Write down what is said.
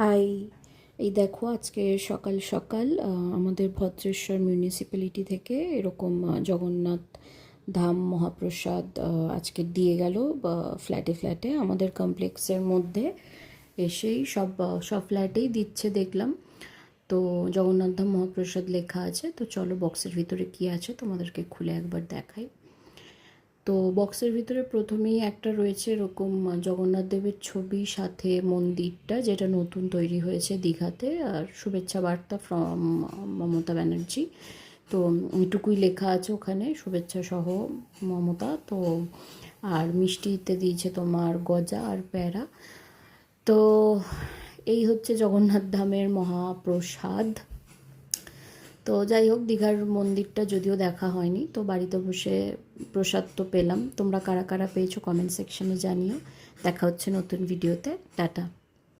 High, এই দেখো আজকে সকাল সকাল আমাদের ভদ্রেশ্বর মিউনিসিপ্যালিটি থেকে এরকম জগন্নাথ ধাম মহাপ্রসাদ আজকে দিয়ে গেল ফ্ল্যাটে ফ্ল্যাটে আমাদের কমপ্লেক্সের মধ্যে এসেই সব সব ফ্ল্যাটেই দিচ্ছে দেখলাম। তো জগন্নাথ ধাম মহাপ্রসাদ লেখা আছে, তো চলো বক্সের ভিতরে কি আছে তোমাদেরকে খুলে একবার দেখাই। তো বক্সের ভিতরে প্রথমেই একটা রয়েছে এরকম জগন্নাথ দেবের ছবি, সাথে মন্দিরটা যেটা নতুন তৈরি হয়েছে দীঘাতে, আর শুভেচ্ছা বার্তা ফ্রম মমতা ব্যানার্জি। তো এটুকুই লেখা আছে ওখানে, শুভেচ্ছা সহ মমতা। তো আর মিষ্টিতে দিয়েছে তোমার গজা আর প্যারা। তো এই হচ্ছে জগন্নাথ ধামের মহাপ্রসাদ। তো যাই হোক, দীঘার মন্দিরটা যদিও দেখা হয়নি, তো বাড়িতে বসে প্রসাদ তো পেলাম। তোমরা কারা কারা পেয়েছ কমেন্ট সেকশনে জানিও। দেখা হচ্ছে নতুন ভিডিওতে টাটা।